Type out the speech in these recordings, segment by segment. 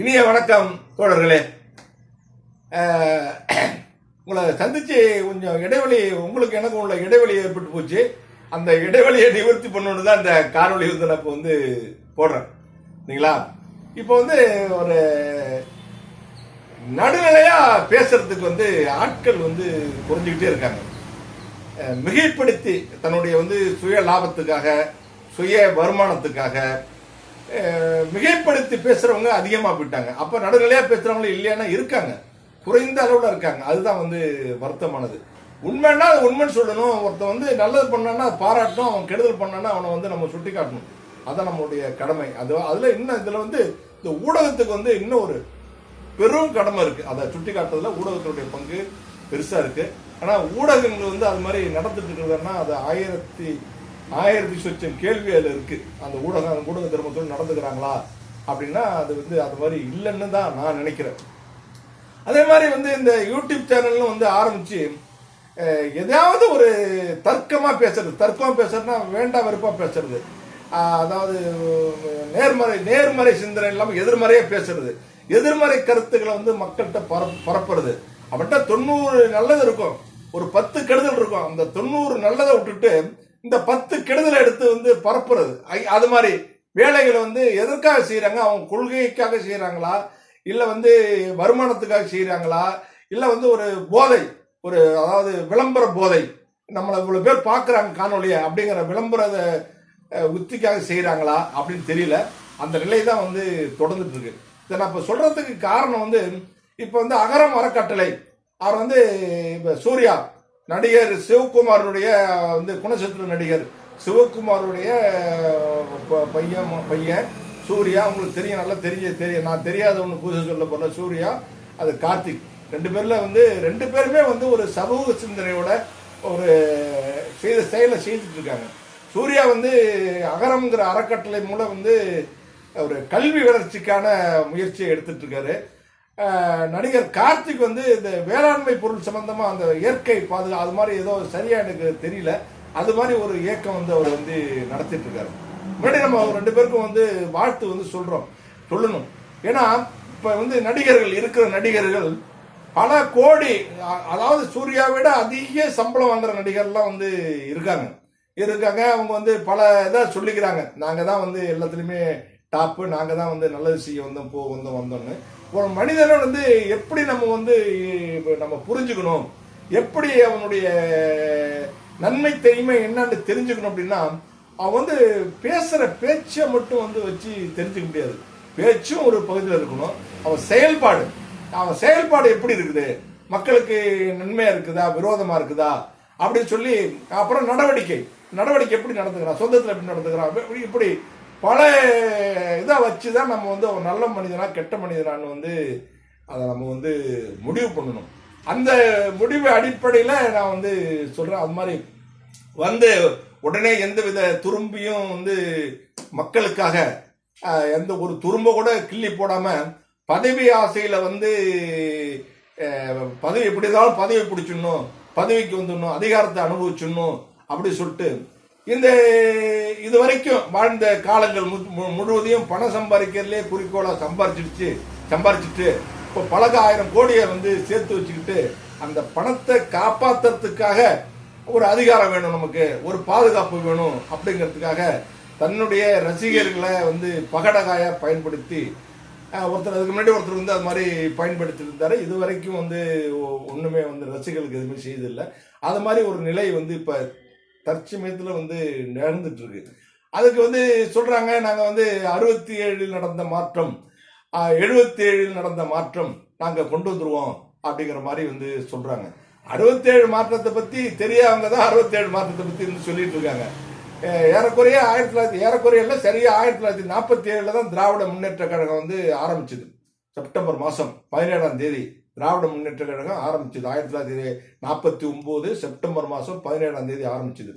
இனிய வணக்கம் தோழர்களே. உங்களை சந்திச்சு கொஞ்சம் இடைவெளி உங்களுக்கு எனக்கு உள்ள இடைவெளி ஏற்பட்டு போச்சு. அந்த இடைவெளியை நிவர்த்தி பண்ணணுன்னு தான் இந்த காணொலி வந்து நான் இப்போ வந்து போடுறேன். சரிங்களா? இப்போ வந்து ஒரு நடுநிலையாக பேசுறதுக்கு வந்து ஆட்கள் வந்து குறைஞ்சிக்கிட்டே இருக்காங்க. மிகைப்படுத்தி தன்னுடைய வந்து சுய லாபத்துக்காக சுய வருமானத்துக்காக மிகைப்படுத்தி பேசுறவங்க அதிகமா போயிட்டாங்க. அப்ப நடுநிலையா பேசுறவங்க இல்லையானா இருக்காங்க. குறைந்த அளவுல இருக்காங்க. அதுதான் வந்து வருத்தமானது. உண்மைன்னா அது உண்மைன்னு சொல்லணும். ஒருத்தன் வந்து நல்லது பண்ணான்னா பாராட்டணும். அவன் கெடுதல் பண்ணான்னா அவனை வந்து நம்ம சுட்டி காட்டணும் அதான் நம்மளுடைய கடமை. அது அதுல இன்னும் இதுல வந்து இந்த ஊடகத்துக்கு வந்து இன்னும் ஒரு பெரும் கடமை இருக்கு. அதை சுட்டி காட்டுறதுல ஊடகத்தினுடைய பங்கு பெருசா இருக்கு. ஆனா ஊடகங்கள் வந்து அது மாதிரி நடந்துட்டு இருக்கிறதுனா அது ஆயிரத்தி ஆயிரத்தி சொச்சம் கேள்வி அதில் இருக்கு. அந்த ஊடகம் அந்த ஊடக தர்மத்தோடு நடந்துக்கிறாங்களா? அப்படின்னா அது வந்து அது மாதிரி இல்லைன்னு தான் நான் நினைக்கிறேன். அதே மாதிரி வந்து இந்த யூடியூப் சேனல்னு வந்து ஆரம்பித்து எதாவது எதையாவது ஒரு தர்க்கமாக பேசுறது. தர்க்கமாக பேசுறதுனா வேண்டாம் வெறுப்பாக பேசுறது. அதாவது நேர்மறை நேர்மறை சிந்தனை இல்லாமல் எதிர்மறையாக பேசுறது. எதிர்மறை கருத்துக்களை வந்து மக்கள்கிட்ட பரப் பரப்புறது. அவன்கிட்ட தொண்ணூறு நல்லது இருக்கும். ஒரு பத்து கெடுதல் இருக்கும். அந்த தொண்ணூறு நல்லதை விட்டுட்டு இந்த பத்து கெடுதலை எடுத்து வந்து பரப்புறது. அது மாதிரி வேலைகளை வந்து எதற்காக செய்கிறாங்க அவங்க கொள்கைக்காக செய்கிறாங்களா இல்லை வந்து வருமானத்துக்காக செய்கிறாங்களா இல்லை வந்து ஒரு போதை ஒரு அதாவது விளம்பர போதை. நம்மளை இவ்வளோ பேர் பார்க்குறாங்க காணொலியை அப்படிங்கிற விளம்பர உத்திக்காக செய்கிறாங்களா அப்படின்னு தெரியல. அந்த நிலை தான் வந்து தொடர்ந்துட்டு இருக்கு இதை நான் இப்போ சொல்கிறதுக்கு காரணம் வந்து இப்போ வந்து அகரம் அறக்கட்டளை. அவர் வந்து இப்போ சூர்யா நடிகர் சிவகுமாருடைய வந்து குணச்சித்திர நடிகர் சிவகுமாருடைய பையன் பையன் சூர்யா உங்களுக்கு தெரியும் நல்லா தெரிய தெரியும் நான் தெரியாத ஒன்று பூஜை சொல்ல போகிற சூர்யா அது கார்த்திக். ரெண்டு பேரில் வந்து ரெண்டு பேருமே வந்து ஒரு சமூக சிந்தனையோட ஒரு செய்த செயலை செய்துட்டு இருக்காங்க. சூர்யா வந்து அகரம்ங்கிற அறக்கட்டளை மூலம் வந்து ஒரு கல்வி வளர்ச்சிக்கான முயற்சியை எடுத்துட்டு இருக்காரு. நடிகர் கார்த்திக் வந்து இந்த வேளாண்மை பொருள் சம்பந்தமா அந்த இயற்கை பாதுகா அது மாதிரி ஏதோ சரியா எனக்கு தெரியல. அது மாதிரி ஒரு இயக்கம் வந்து அவர் வந்து நடத்திட்டு இருக்காரு. முன்னாடி நம்ம ரெண்டு பேருக்கும் வந்து வாழ்த்து வந்து சொல்றோம். சொல்லணும். ஏன்னா இப்ப வந்து நடிகர்கள் இருக்கிற நடிகர்கள் பல கோடி அதாவது சூர்யா விட அதிக சம்பளம் வாங்குற நடிகர்லாம் வந்து இருக்காங்க. இருக்காங்க. அவங்க வந்து பல இதை சொல்லிக்கிறாங்க. நாங்கள் தான் வந்து எல்லாத்துலேயுமே டாப்பு நாங்கள் தான் வந்து நல்லது செய்ய வந்தோம் போ வந்தோம் வந்தோம்னு. ஒரு மனிதனை வந்து எப்படி நம்ம வந்து நம்ம புரிஞ்சுக்கணும்? எப்படி அவனுடைய நன்மை தீமை என்னன்னு தெரிஞ்சுக்கணும் அப்படின்னா அவன் வந்து பேசுகிற பேச்சை மட்டும் வந்து வச்சு தெரிஞ்சுக்க முடியாது. பேச்சும் ஒரு பகுதியில் இருக்கணும். அவன் செயல்பாடு. அவன் செயல்பாடு எப்படி இருக்குது? மக்களுக்கு நன்மையாக இருக்குதா? விரோதமாக இருக்குதா? அப்படின்னு சொல்லி அப்புறம் நடவடிக்கை. நடவடிக்கை எப்படி நடந்துக்கிறான்? சொந்தத்தில் எப்படி நடந்துக்கிறான்? இப்படி பல இதை வச்சு தான் நம்ம வந்து ஒரு நல்ல மனிதனா கெட்ட மனிதனான்னு வந்து அதை நம்ம வந்து முடிவு பண்ணணும். அந்த முடிவு அடிப்படையில் நான் வந்து சொல்கிறேன் அது மாதிரி வந்து உடனே எந்த வித துரும்பியும் வந்து மக்களுக்காக எந்த ஒரு துரும்ப கூட கிள்ளி போடாமல் பதவி ஆசையில் வந்து பதவி எப்படி இருந்தாலும் பதவி பிடிச்சிடணும் பதவிக்கு வந்துடணும் அதிகாரத்தை அனுபவிச்சிடணும் அப்படி சொல்லிட்டு இந்த இது வரைக்கும் வாழ்ந்த காலங்கள் மு- மு- முழுவதையும் பணம் சம்பாதிக்கிறதுலே குறிக்கோளாக சம்பாரிச்சிடுச்சு சம்பாரிச்சிட்டு இப்போ பலக ஆயிரம் கோடியை வந்து சேர்த்து வச்சுக்கிட்டு அந்த பணத்தை காப்பாற்றுறதுக்காக ஒரு அதிகாரம் வேணும் நமக்கு ஒரு பாதுகாப்பு வேணும் அப்படிங்கிறதுக்காக தன்னுடைய ரசிகர்களை வந்து பகடகாய பயன்படுத்தி ஒருத்தர் அதுக்கு முன்னாடி ஒருத்தர் வந்து அது மாதிரி பயன்படுத்தி இருந்தாரு இது வரைக்கும் வந்து ஒன்றுமே வந்து ரசிகர்களுக்கு எதுவுமே செய்ததில்லை. அது மாதிரி ஒரு நிலை வந்து இப்போ தற்சமயத்தில் வந்து நடந்துட்டு இருக்கு அதுக்கு வந்து சொல்றாங்க நாங்கள் வந்து அறுபத்தி ஏழில் நடந்த மாற்றம் எழுபத்தி ஏழில் நடந்த மாற்றம் நாங்கள் கொண்டு வந்துருவோம் அப்படிங்கிற மாதிரி வந்து சொல்றாங்க. அறுபத்தேழு மாற்றத்தை பற்றி தெரியாதவங்க தான் அறுபத்தேழு மாற்றத்தை பற்றி வந்து சொல்லிட்டு இருக்காங்க. ஏறக்குறைய ஆயிரத்தி தொள்ளாயிரத்தி ஏறக்குறைய சரியாக ஆயிரத்தி தொள்ளாயிரத்தி நாற்பத்தி ஏழில் தான் திராவிட முன்னேற்ற கழகம் வந்து ஆரம்பிச்சது. செப்டம்பர் மாதம் பதினேழாம் தேதி. திராவிட முன்னேற்ற கழகம் ஆரம்பிச்சது ஆயிரத்தி தொள்ளாயிரத்தி நாற்பத்தி ஒன்பது செப்டம்பர் மாசம் பதினேழாம் தேதி ஆரம்பிச்சது.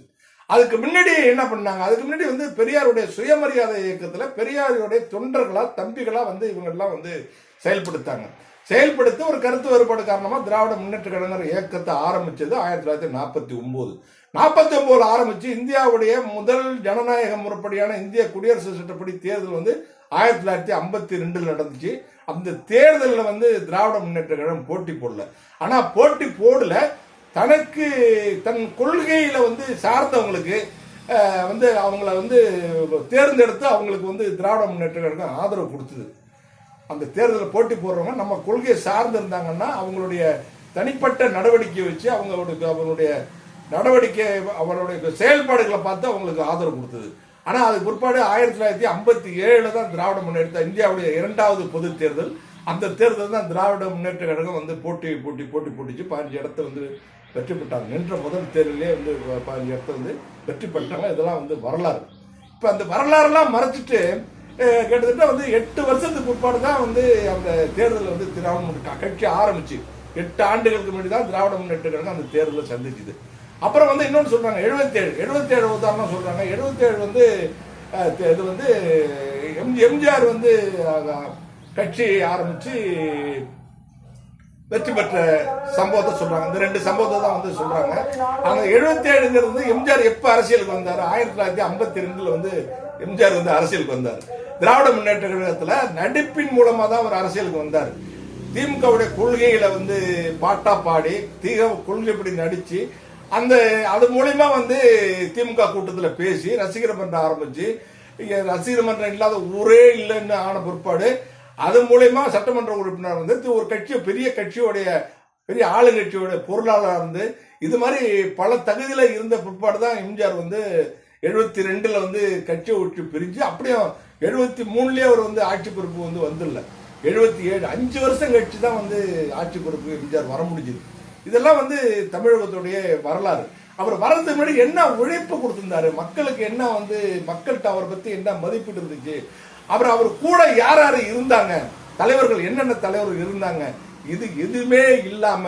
அதுக்கு முன்னாடி என்ன பண்ணாங்க? அதுக்கு முன்னாடி வந்து பெரியாருடைய சுயமரியாதை இயக்கத்துல பெரியாருடைய தொண்டர்களா தம்பிகளா வந்து இவங்க எல்லாம் வந்து செயல்படுத்தாங்க. செயல்படுத்த ஒரு கருத்து வேறுபாடு காரணமாக திராவிட முன்னேற்ற கழகர் இயக்கத்தை ஆரம்பிச்சது ஆயிரத்தி தொள்ளாயிரத்தி நாற்பத்தி ஒம்பது. நாற்பத்தி ஒம்பது ஆரம்பித்து இந்தியாவுடைய முதல் ஜனநாயக முறைப்படியான இந்திய குடியரசு சட்டப்படி தேர்தல் வந்து ஆயிரத்தி தொள்ளாயிரத்தி ஐம்பத்தி ரெண்டில் நடந்துச்சு. அந்த தேர்தலில் வந்து திராவிட முன்னேற்ற கழகம் போட்டி போடல. ஆனால் போட்டி போடல. தனக்கு தன் கொள்கையில் வந்து சார்ந்தவங்களுக்கு வந்து அவங்கள வந்து தேர்ந்தெடுத்து அவங்களுக்கு வந்து திராவிட முன்னேற்ற கழகம் ஆதரவு கொடுத்தது. அந்த தேர்தலில் போட்டி போடுறவங்க நம்ம கொள்கையை சார்ந்து இருந்தாங்கன்னா அவங்களுடைய தனிப்பட்ட நடவடிக்கை வச்சு அவங்களுடைய அவருடைய நடவடிக்கை அவருடைய செயல்பாடுகளை பார்த்து அவங்களுக்கு ஆதரவு கொடுத்தது. ஆனால் அதுக்கு பிற்பாடு ஆயிரத்தி தொள்ளாயிரத்தி ஐம்பத்தி ஏழில் தான் திராவிட முன்னேற்ற இந்தியாவுடைய இரண்டாவது பொது தேர்தல் அந்த தேர்தல் தான் திராவிட முன்னேற்ற கழகம் வந்து போட்டி போட்டி போட்டி போட்டிச்சு. பதினஞ்சு இடத்த வந்து வெற்றி பெற்றாங்க. நின்ற முதல் தேர்தலே வந்து பதினஞ்சு இடத்த வந்து வெற்றி பெற்றாங்க. இதெல்லாம் வந்து வரலாறு. இப்போ அந்த வரலாறுலாம் மறைச்சிட்டு கிட்டத்தட்ட வந்து எட்டு வருஷத்துக்கு பிற்பாடு தான் வந்து அந்த தேர்தல் வந்து திராவிட முன்னேற்ற கட்சி ஆரம்பிச்சு. எட்டு ஆண்டுகளுக்கு முன்னாடி தான் திராவிட முன்னேற்ற கழகம் அந்த தேர்தலை சந்திச்சுது. அப்புறம் வந்து இன்னொன்று சொல்றாங்க எழுபத்தேழு. எழுபத்தேழு உதாரணம் சொல்றாங்க. எழுபத்தேழு வந்து இது வந்து எம் எம்ஜிஆர் வந்து கட்சி ஆரம்பிச்சு வெற்றி பெற்ற சம்பவத்தை சொல்றாங்க. இந்த ரெண்டு சம்பவத்தை தான் வந்து சொல்றாங்க. அந்த எழுபத்தி ஏழுங்கிறது எம்ஜிஆர் எப்ப அரசியலுக்கு வந்தாரு? ஆயிரத்தி தொள்ளாயிரத்தி ஐம்பத்தி ரெண்டுல வந்து எம்ஜிஆர் வந்து அரசியலுக்கு வந்தார். திராவிட முன்னேற்ற கழகத்துல நடிப்பின் மூலமா தான் அவர் அரசியலுக்கு வந்தார். திமுகவுடைய கொள்கைகளை வந்து பாட்டா பாடி தீக கொள்கைப்படி நடிச்சு அந்த அது மூலியமா வந்து திமுக கூட்டத்தில் பேசி ரசிகர் மன்றம் ஆரம்பிச்சு ரசிகர் மன்றம் இல்லாத ஊரே இல்லைன்னு ஆன பிற்பாடு அது மூலயமா சட்டமன்ற உறுப்பினர் வந்து ஒரு கட்சி பெரிய கட்சியோடைய பெரிய ஆளுங்கட்சியோட பொருளாளராக இருந்து இது மாதிரி பல தகுதியில் இருந்த பிற்பாடு தான் எம்ஜிஆர் வந்து எழுபத்தி ரெண்டில் வந்து கட்சியை விட்டு பிரிஞ்சு அப்படியும் எழுபத்தி மூணுலேயே அவர் வந்து ஆட்சி பொறுப்பு வந்து வந்துடல. எழுபத்தி ஏழு அஞ்சு வருஷம் கழிச்சு தான் வந்து ஆட்சி பொறுப்பு எம்ஜிஆர் வர முடிஞ்சது. இதெல்லாம் வந்து தமிழகத்துடைய வரலாறு. அவர் வரதுக்கு முன்னாடி என்ன உழைப்பு கொடுத்துருந்தாரு? மக்களுக்கு என்ன வந்து மக்கள்கிட்ட அவரை பற்றி என்ன மதிப்பீடு இருந்துச்சு? அவர் அவர் கூட யார் யார் இருந்தாங்க? தலைவர்கள் என்னென்ன தலைவர்கள் இருந்தாங்க? இது எதுவுமே இல்லாம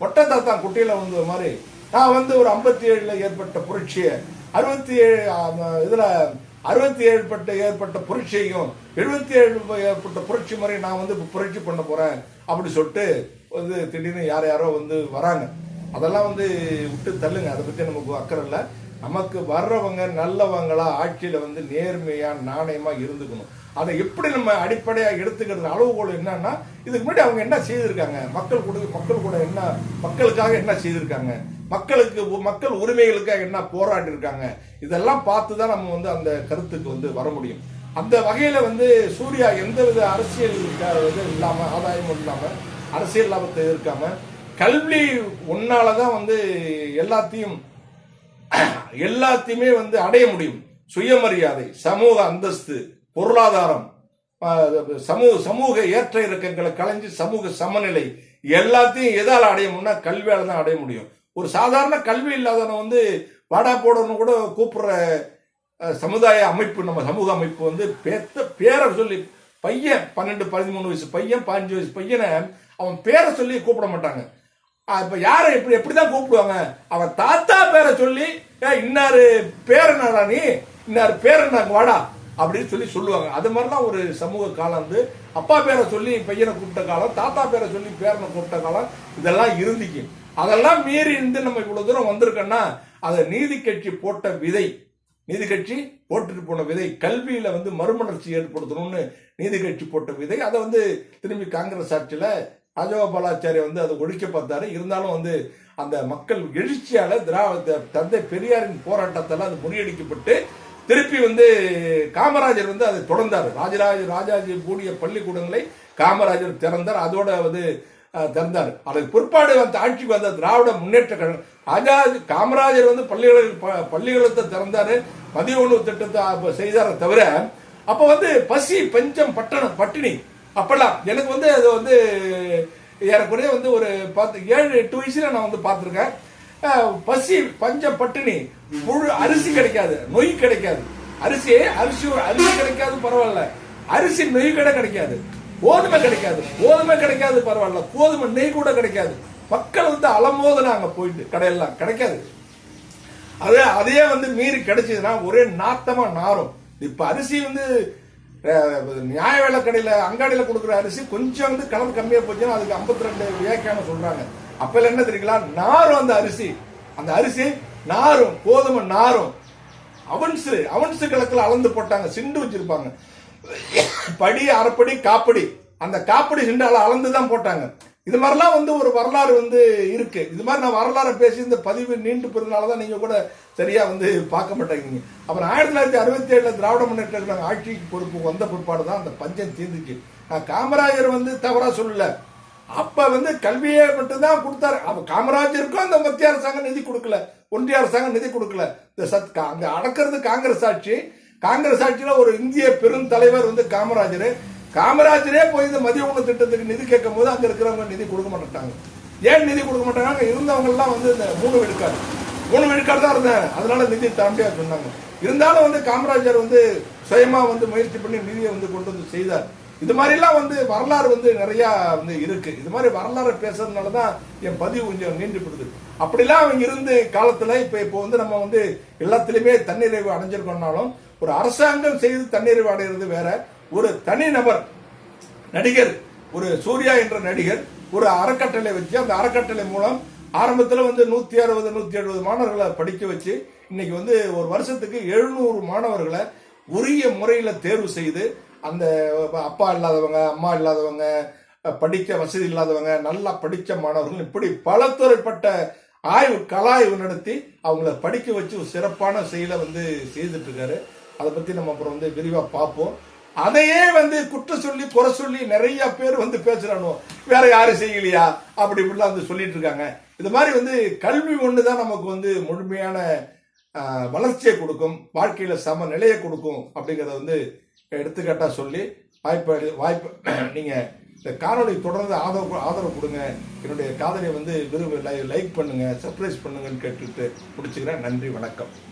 மொட்டை தாத்தா குட்டியில வந்த மாதிரி நான் வந்து ஒரு ஐம்பத்தி ஏழுல ஏற்பட்ட புரட்சியை அறுபத்தி ஏழு இதுல அறுபத்தி ஏழு பட்ட ஏற்பட்ட புரட்சியையும் எழுபத்தி ஏழு ஏற்பட்ட புரட்சி மாதிரி நான் வந்து புரட்சி பண்ண போறேன் அப்படி சொல்லிட்டு வந்து திடீர்னு யார் யாரோ வந்து வராங்க. அதெல்லாம் வந்து விட்டு தள்ளுங்க. அதை பத்தி நமக்கு அக்கறை இல்லை. நமக்கு வர்றவங்க நல்லவங்களா ஆட்சியில வந்து நேர்மையா நாணயமா இருந்துக்கணும். அதை எப்படி நம்ம அடிப்படையா எடுத்துக்கிறது அளவுகோல் என்னன்னா இதுக்கு முன்னாடி அவங்க என்ன செய்திருக்காங்க? மக்கள் கூட மக்கள் கூட என்ன மக்களுக்காக என்ன செய்திருக்காங்க? மக்களுக்கு மக்கள் உரிமைகளுக்காக என்ன போராடி இருக்காங்க இதெல்லாம் பார்த்து தான் நம்ம வந்து அந்த கருத்துக்கு வந்து வர முடியும். அந்த வகையில வந்து சூர்யா எந்தவித அரசியல் இது இல்லாம ஆதாயமும் இல்லாம அரசியல் லாபத்தை எதிர்க்காம கல்வி ஒன்னாலதான் வந்து எல்லாத்தையும் எல்லாத்தையுமே வந்து அடைய முடியும். சுயமரியாதை சமூக அந்தஸ்து பொருளாதாரம் சமூக சமூக ஏற்ற இறக்கங்களை களைஞ்சு சமூக சமநிலை எல்லாத்தையும் எதால் அடைய முடியும்னா தான் அடைய முடியும். ஒரு சாதாரண கல்வி இல்லாதவனை வந்து வாடா போடணும் கூட கூப்பிடுற சமுதாய அமைப்பு நம்ம சமூக அமைப்பு வந்து பேத்த பேரை சொல்லி பையன் பன்னெண்டு பதிமூணு வயசு பையன் பதினஞ்சு வயசு பையனை அவன் பேரை சொல்லி கூப்பிட மாட்டாங்க. இப்ப யாரை எப்படி எப்படிதான் கூப்பிடுவாங்க? அவன் தாத்தா பேரை சொல்லி இன்னாரு பேர் என்னடா நீ? இன்னாரு பேர் என்ன? வாடா. அப்படின்னு சொல்லி சொல்லுவாங்க. அது மாதிரிலாம் ஒரு சமூக காலம் வந்து அப்பா பேரை சொல்லி பையனை கூப்பிட்ட காலம் தாத்தா பேரை சொல்லி பேரனை கூப்பிட்ட காலம் இதெல்லாம் இருந்துக்கு. அதெல்லாம் மீறி இருந்து நம்ம இவ்வளவு தூரம் வந்திருக்கோம்னா அதை நீதி கட்சி போட்ட விதை. நீதி கட்சி போட்டுட்டு போன விதை. கல்வியில வந்து மறுமலர்ச்சி ஏற்படுத்தணும்னு நீதி கட்சி போட்ட விதை. அதை வந்து திரும்பி காங்கிரஸ் ஆட்சியில ராஜகோபாலாச்சாரி வந்து அதை ஒழிக்க பார்த்தாரு. இருந்தாலும் வந்து அந்த மக்கள் எழுச்சியால திராவிட தந்தை பெரியாரின் போராட்டத்தால் அது முறியடிக்கப்பட்டு திருப்பி வந்து காமராஜர் வந்து அதை தொடர்ந்தார். ராஜராஜ ராஜாஜி கூடிய பள்ளிக்கூடங்களை காமராஜர் திறந்தார். அதோட வந்து திறந்தார். அதுக்கு பிற்பாடு வந்து ஆட்சிக்கு வந்த திராவிட முன்னேற்ற கழகம் ராஜாஜி காமராஜர் வந்து பள்ளிகளை ப- பள்ளிக்கூடத்தை திறந்தாரு. மதிய உணவு திட்டத்தை செய்தார செய்தாரே தவிர அப்போ வந்து பசி பஞ்சம் பட்டணம் பட்டினி அப்படிலாம். எனக்கு வந்து அது வந்து ஏறக்குறைய வந்து ஒரு பத்து ஏழு எட்டு வயசுல நான் வந்து பார்த்துருக்கேன். பசி பஞ்சம் பட்டினி புழு அரிசி கிடைக்காது நொய் கிடைக்காது. அரிசி அரிசி அரிசி கிடைக்காது பரவாயில்ல. அரிசி நெய் கடை கிடைக்காது. கோதுமை கிடைக்காது கோதுமை கிடைக்காது பரவாயில்ல. கோதுமை நெய் கூட கிடைக்காது. மக்கள் வந்து அலமோதுனாங்க போயிட்டு கடையெல்லாம். கிடைக்காது. அதே அதையே வந்து மீறி கிடைச்சதுன்னா ஒரே நாத்தமா நாரும். இப்ப அரிசி வந்து நியாய விலை கடையில் அங்காடியில் கொடுக்குற அரிசி கொஞ்சம் வந்து கலந்து கம்மியாக போச்சுன்னா அதுக்கு ஐம்பத்தி ரெண்டு வியாக்கியானம் சொல்றாங்க. அப்பல என்ன தெரியுங்களா? நாரும் அந்த அரிசி. அந்த அரிசி நாரும் கோதுமை நாரும் அவன்ஸு அவன்ஸு கணக்கில் அளந்து போட்டாங்க சிண்டு வச்சிருப்பாங்க. படி அரைப்படி காப்படி. அந்த காப்படி சிண்டால அளந்து தான் போட்டாங்க. இது மாதிரிலாம் வந்து ஒரு வரலாறு வந்து இருக்கு. இது மாதிரி நான் வரலாறு பேசி இந்த பதிவு நீண்டு போறதுனால தான் நீங்க கூட சரியா வந்து பார்க்க மாட்டேங்கிறீங்க. அப்புறம் ஆயிரத்தி தொள்ளாயிரத்தி அறுபத்தி ஏழுல திராவிட முன்னேற்ற கழகம் ஆட்சிக்கு பொறுப்பு வந்த பிற்பாடு தான் அந்த பஞ்சம் தீர்ந்துச்சு. நான் காமராஜர் வந்து தவறா சொல்லல. அப்ப வந்து கல்வியை மட்டும்தான் கொடுத்தாரு. அப்ப காமராஜருக்கும் அந்த மத்திய அரசாங்கம் நிதி கொடுக்கல. ஒன்றிய அரசாங்கம் நிதி கொடுக்கல. இந்த சத் அங்க அடக்கிறது காங்கிரஸ் ஆட்சி. காங்கிரஸ் ஆட்சியில ஒரு இந்திய பெருந்தலைவர் வந்து காமராஜர். காமராஜரே போய் இந்த மதிய உணவு திட்டத்துக்கு நிதி கேட்கும் போது அங்க இருக்கிறவங்க நிதி கொடுக்க மாட்டாங்க ஏன் நிதி கொடுக்க மாட்டாங்க இருந்தவங்க எல்லாம் வந்து இந்த மூணு விழுக்காடு மூணு விழுக்காடு தான் இருந்தேன். அதனால நிதி தாண்டியா சொன்னாங்க. இருந்தாலும் வந்து காமராஜர் வந்து சுயமா வந்து முயற்சி பண்ணி நிதியை வந்து கொண்டு வந்து செய்தார். இது மாதிரிலாம் வந்து வரலாறு வந்து நிறைய வந்து இருக்கு. இது மாதிரி வரலாறு பேசுறதுனால தான் என் பதிவு கொஞ்சம் நீண்டுபடுது அப்படிலாம் அவங்க இருந்து காலத்துல இப்ப இப்போ வந்து நம்ம வந்து எல்லாத்துலயுமே தன்னிறைவு அடைஞ்சிருக்கோம்னாலும் ஒரு அரசாங்கம் செய்து தன்னிறைவு அடைகிறது வேற ஒரு தனிநபர் நடிகர் ஒரு சூர்யா என்ற நடிகர் ஒரு அறக்கட்டளை வச்சு அந்த அறக்கட்டளை மூலம் ஆரம்பத்தில் வந்து நூத்தி அறுபது நூத்தி எழுபது மாணவர்களை படிக்க வச்சு இன்னைக்கு வந்து ஒரு வருஷத்துக்கு எழுநூறு மாணவர்களை உரிய முறையில் தேர்வு செய்து அந்த அப்பா இல்லாதவங்க அம்மா இல்லாதவங்க படிக்க வசதி இல்லாதவங்க நல்லா படித்த மாணவர்கள் இப்படி பல துறைப்பட்ட ஆய்வு கலாய்வு நடத்தி அவங்கள படிக்க வச்சு ஒரு சிறப்பான செயலை வந்து செய்துட்டு இருக்காரு. அதை பற்றி நம்ம அப்புறம் வந்து விரிவாக பார்ப்போம். அதையே வந்து குற்றம் சொல்லி குறை சொல்லி நிறைய பேர் வந்து பேசுறானோ? வேற யாரும் செய்யலையா? அப்படி இப்படிலாம் வந்து சொல்லிட்டு இருக்காங்க. இது மாதிரி வந்து கல்வி ஒன்று தான் நமக்கு வந்து முழுமையான வளர்ச்சியை கொடுக்கும் வாழ்க்கையில் சம நிலையை கொடுக்கும் அப்படிங்கிறத வந்து எடுத்துக்காட்டாக சொல்லி வாய்ப்பு வாய்ப்பு நீங்கள் இந்த காணொலி தொடர்ந்து ஆதரவு ஆதரவு கொடுங்க. என்னுடைய காதலை வந்து விரும்ப லைக் பண்ணுங்கள் சர்ப்ரைஸ் பண்ணுங்கன்னு கேட்டுட்டு முடிச்சுக்கிறேன். நன்றி வணக்கம்.